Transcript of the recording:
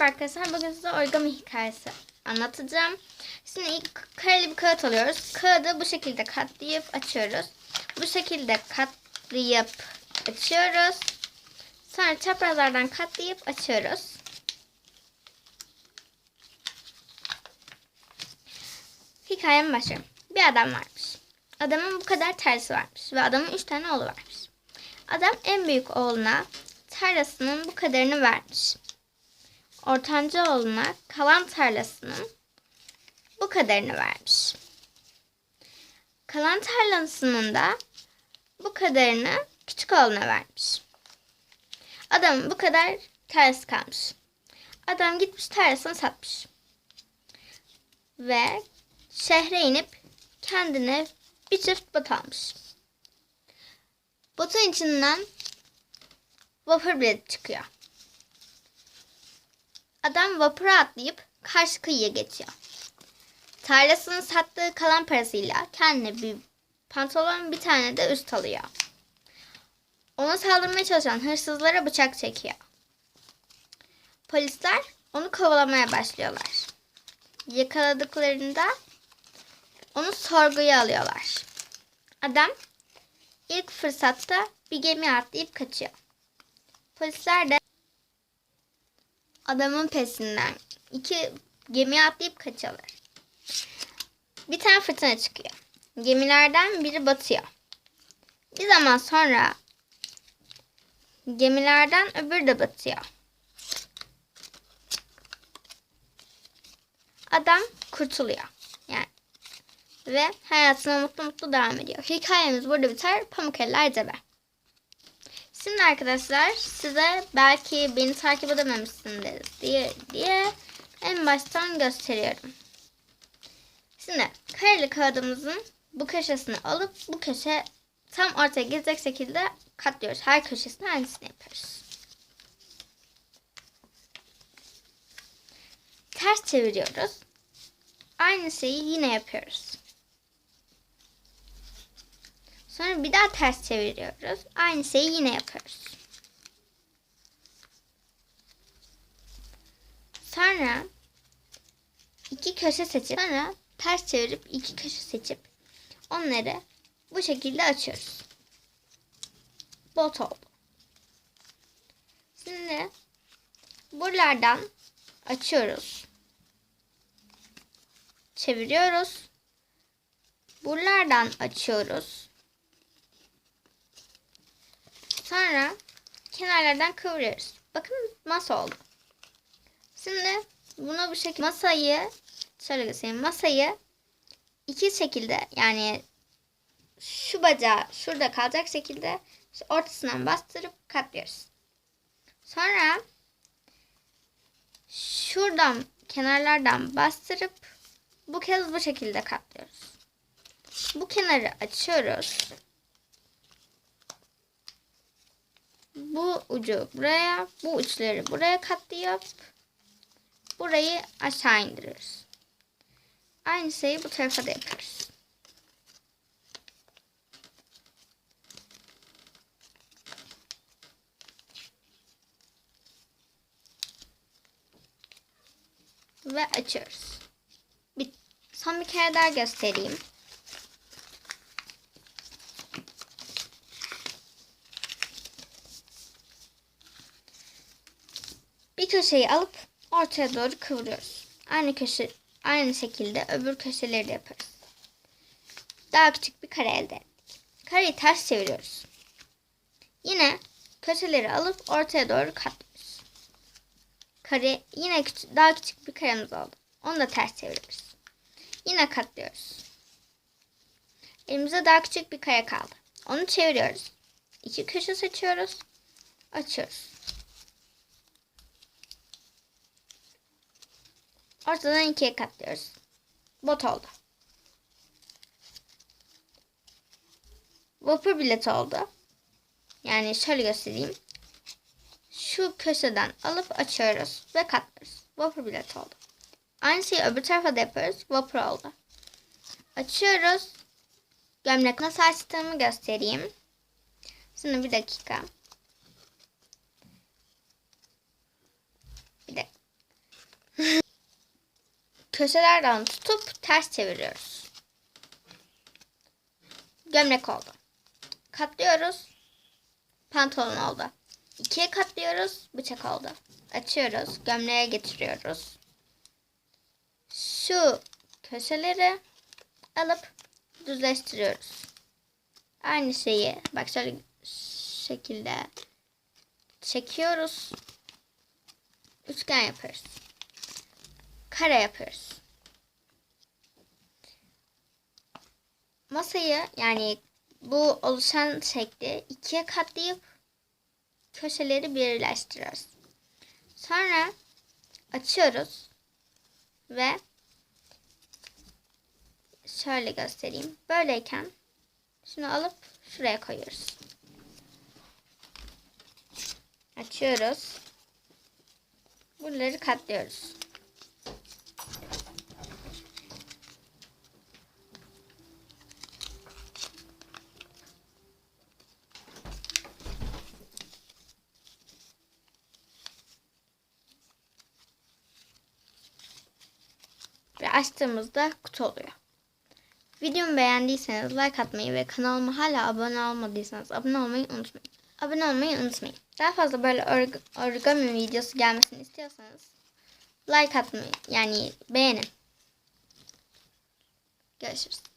Merhaba arkadaşlar. Bugün size origami hikayesi anlatacağım. Şimdi ilk kareli bir kağıt alıyoruz. Kağıdı bu şekilde katlayıp açıyoruz. Bu şekilde katlayıp açıyoruz. Sonra çaprazlardan katlayıp açıyoruz. Hikayem başlıyorum. Bir adam varmış. Adamın bu kadar tersi varmış ve adamın üç tane oğlu varmış. Adam en büyük oğluna tarlasının bu kadarını vermiş. Ortanca oğluna kalan tarlasının bu kadarını vermiş. Kalan tarlasının da bu kadarını küçük oğluna vermiş. Adamın bu kadar tarlası kalmış. Adam gitmiş tarlasını satmış. Ve şehre inip kendine bir çift bot almış. Botun içinden vapur bileti çıkıyor. Adam vapura atlayıp karşı kıyıya geçiyor. Tarlasını sattığı kalan parasıyla kendine bir pantolon bir tane de üst alıyor. Ona saldırmaya çalışan hırsızlara bıçak çekiyor. Polisler onu kovalamaya başlıyorlar. Yakaladıklarında onu sorguya alıyorlar. Adam ilk fırsatta bir gemiye atlayıp kaçıyor. Polisler de adamın peşinden iki gemiye atlayıp kaçıyorlar. Bir tane fırtına çıkıyor. Gemilerden biri batıyor. Bir zaman sonra gemilerden öbürü de batıyor. Adam kurtuluyor. Yani ve hayatına mutlu mutlu devam ediyor. Hikayemiz burada biter. Pamuk eller cebe. Şimdi arkadaşlar size belki beni takip edememişsindir diye, diye en baştan gösteriyorum. Şimdi kareli kağıdımızın bu köşesini alıp bu köşe tam ortaya gelecek şekilde katlıyoruz. Her köşesine aynısını yapıyoruz. Ters çeviriyoruz. Aynı şeyi yine yapıyoruz. Sonra bir daha ters çeviriyoruz. Aynı şeyi yine yapıyoruz. Sonra iki köşe seçip sonra ters çevirip iki köşe seçip onları bu şekilde açıyoruz. Bot oldu. Şimdi buralardan açıyoruz. Çeviriyoruz. Buralardan açıyoruz. Sonra kenarlardan kıvırıyoruz. Bakın masa oldu. Şimdi bunu bu şekilde masayı şöyle göstereyim. Masayı iki şekilde yani şu bacağı şurada kalacak şekilde ortasından bastırıp katlıyoruz. Sonra şuradan kenarlardan bastırıp bu kez bu şekilde katlıyoruz. Bu kenarı açıyoruz. Bu ucu buraya, bu uçları buraya katlayıp burayı aşağı indiriyoruz. Aynı şeyi bu tarafa da yapıyoruz. Ve açıyoruz. Bir, son bir kere daha göstereyim. Köşeyi alıp ortaya doğru kıvırıyoruz. Aynı köşe aynı şekilde öbür köşeleri de yaparız. Daha küçük bir kare elde ettik. Kareyi ters çeviriyoruz. Yine köşeleri alıp ortaya doğru katlıyoruz. Kare yine küçük, daha küçük bir karemiz oldu. Onu da ters çeviriyoruz. Yine katlıyoruz. Elimizde daha küçük bir kare kaldı. Onu çeviriyoruz. İki köşe seçiyoruz. Açıyoruz. Ortadan ikiye katlıyoruz. Bot oldu. Vapur bileti oldu. Yani şöyle göstereyim. Şu köşeden alıp açıyoruz ve katlıyoruz. Vapur bileti oldu. Aynı şeyi öbür tarafa da yapıyoruz. Vapur oldu. Açıyoruz. Gömlek nasıl açtığımı göstereyim. Şimdi bir dakika. Köşelerden tutup ters çeviriyoruz. Gömlek oldu. Katlıyoruz. Pantolon oldu. İkiye katlıyoruz. Bıçak oldu. Açıyoruz. Gömleğe getiriyoruz. Şu köşeleri alıp düzleştiriyoruz. Aynı şeyi bak şöyle şekilde çekiyoruz. Üçgen yapıyoruz. Kare yapıyoruz. Masayı yani bu oluşan şekli ikiye katlayıp köşeleri birleştiriyoruz. Sonra açıyoruz ve şöyle göstereyim. Böyleyken şunu alıp şuraya koyuyoruz. Açıyoruz. Buraları katlıyoruz. Açtığımızda kutu oluyor. Videomu beğendiyseniz like atmayı ve kanalıma hala abone olmadıysanız abone olmayı unutmayın. Abone olmayı unutmayın. Daha fazla böyle org- origami videosu gelmesini istiyorsanız like atmayı yani beğenin. Görüşürüz.